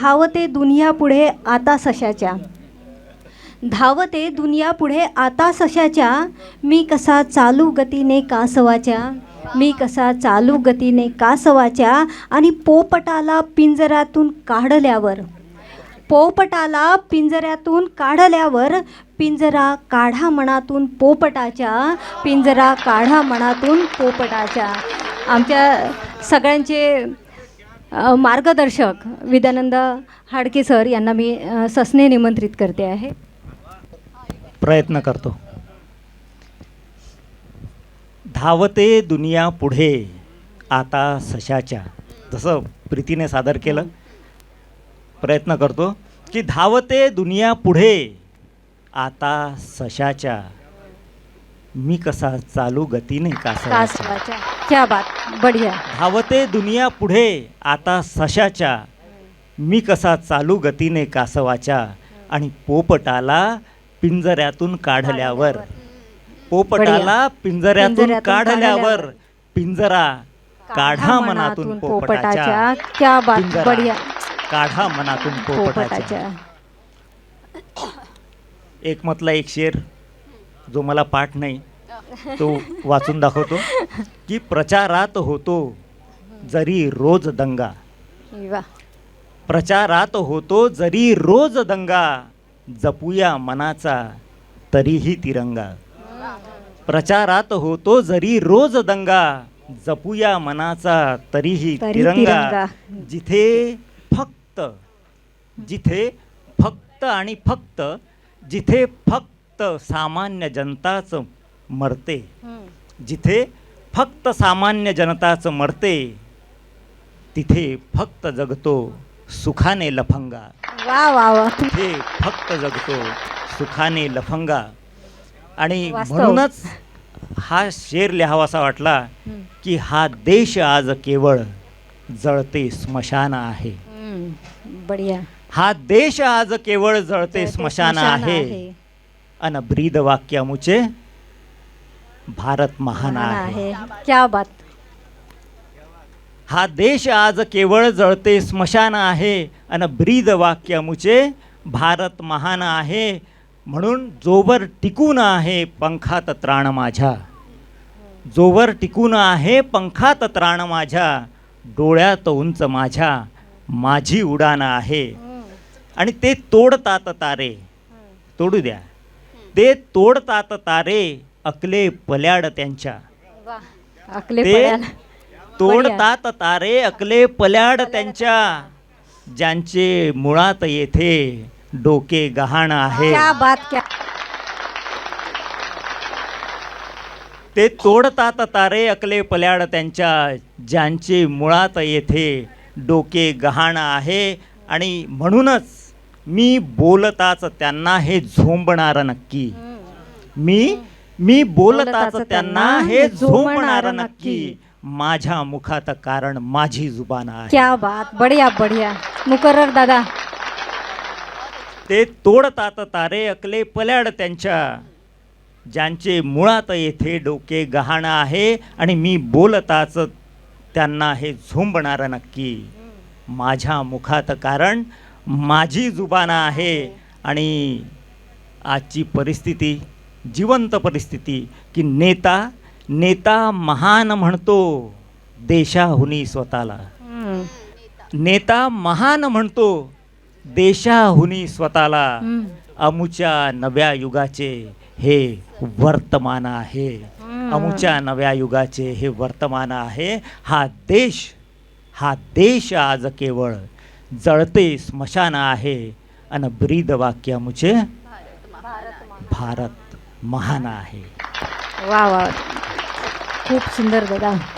धावते दुनिया पुढे आता सशाच्या. धावते दुनिया पुढे आता सशाच्या. मी कसा चालू गतीने कासवाच्या? मी कसा चालू गतीने कासवाच्या? आणि पोपटाला पिंजऱ्यातून काढल्यावर. पोपटाला पिंजऱ्यातून काढल्यावर पिंजरा काढा मनातून पोपटाच्या पिंजरा काढा मनातून पोपटाच्या. आमच्या सगळ्यांचे मार्गदर्शक विद्यानंद हाडके सर यांना मी ससने निमंत्रित करते आहे. प्रयत्न करतो. धावते दुनिया पुढे आता सशाच्या. जसं प्रीतीने सादर केलं. प्रयत्न करतो की धावते दुनिया पुढे आता सशाच्या. मी कसा चालू गतीने कासवाच्या क्या बात बढिया। धावते दुनिया पुढे आता सशाच्या. मी कसा चालू गतीने कासवाच्या आणि पोपटाला पिंजऱ्यातून काढल्यावर. पोपटाला पिंजऱ्यातून काढल्यावर. पिंजरा काढा मनातून पोपटाच्या. क्या बात पिंजरा बढिया. काढा मनातून पोपटाच्या. पोपटाच्या. एक मतला एक शेर जो मला पाठ नाही. तो वाचून दाखवतो की प्रचारात होतो जरी रोज दंगा. वा. प्रचारात होतो जरी रोज दंगा जपूया मनाचा तरीही तिरंगा. प्रचारात होतो जरी रोज दंगा जपूया मनाचा तरीही तरी तिरंगा. तिरंगा. जिथे फक्त जिथे फक्त आणि फक्त जिथे फक्त सामान्य जनताच मरते. जिथे फक्त सामान्य जनताच मरते तिथे फक्त जगतो सुखाने लफंगा. वा वा वा. तिथे फक्त जगतो सुखाने लफंगा. आणि. म्हणूनच हा शेर लिहावासा वाटला. की हा देश आज केवळ जळते स्मशान आहे. बढिया. हा देश आज केवळ जळते स्मशान आहे. अन ब्रीद वाक्यामुचे भारत महान आहे. क्या बात. हा देश आज केवळ जळते स्मशान आहे अन ब्रीद वाक्यामुचे भारत महान आहे. म्हणून जोवर टिकून आहे पंखात त्राण माझ्या. जोवर टिकून आहे पंखात त्राण माझ्या. डोळ्यात उंच माझ्या. माझी उडाण आहे. आणि ते तोडतात तारे. तोडू द्या. ते तोडतात तारे. अकले पल्याड त्यांच्या. वा अकले ते पड्याला तोडतात तारे अकले पल्याड त्यांच्या. ज्यांचे मुळात येथे डोके गहाण आहे क्या बात क्या ते तोडतात तारे अकले पल्याड त्यांच्या. ज्यांचे मुळात येथे डोके गहाण आहे. आणि म्हणूनच मी बोलताच त्यांना हे झोंबणार नक्की. मी मी बोलताच त्यांना हे झोंबणार नक्की. माझ्या मुखात कारण माझी जुबान आहे. क्या बात. बढिया बढिया. मुकर्रर दादा. ते तोडतात तारे अकले पल्याड त्यांच्या. ज्यांचे मुळात येथे डोके गहाण आहे आणि मी बोलताच त्यांना हे झोंबणार नक्की. माझ्या मुखात कारण माझी जुबान आहे आणि आजची परिस्थिती जिवंत परिस्थिती की नेता नेता महान म्हणतो देशाहुनी स्वतःला. नेता महान म्हणतो देशाहुनी स्वतःला. अमुच्या नव्या युगाचे हे वर्तमान आहे. अमुच्या नव्या युगाचे हे वर्तमान आहे. हा देश हा देश आज केवळ जळते स्मशान आहे. अन ब्रीद वाक्य अमुचे भारत महान आहे. वा वा. खूप सुंदर दादा.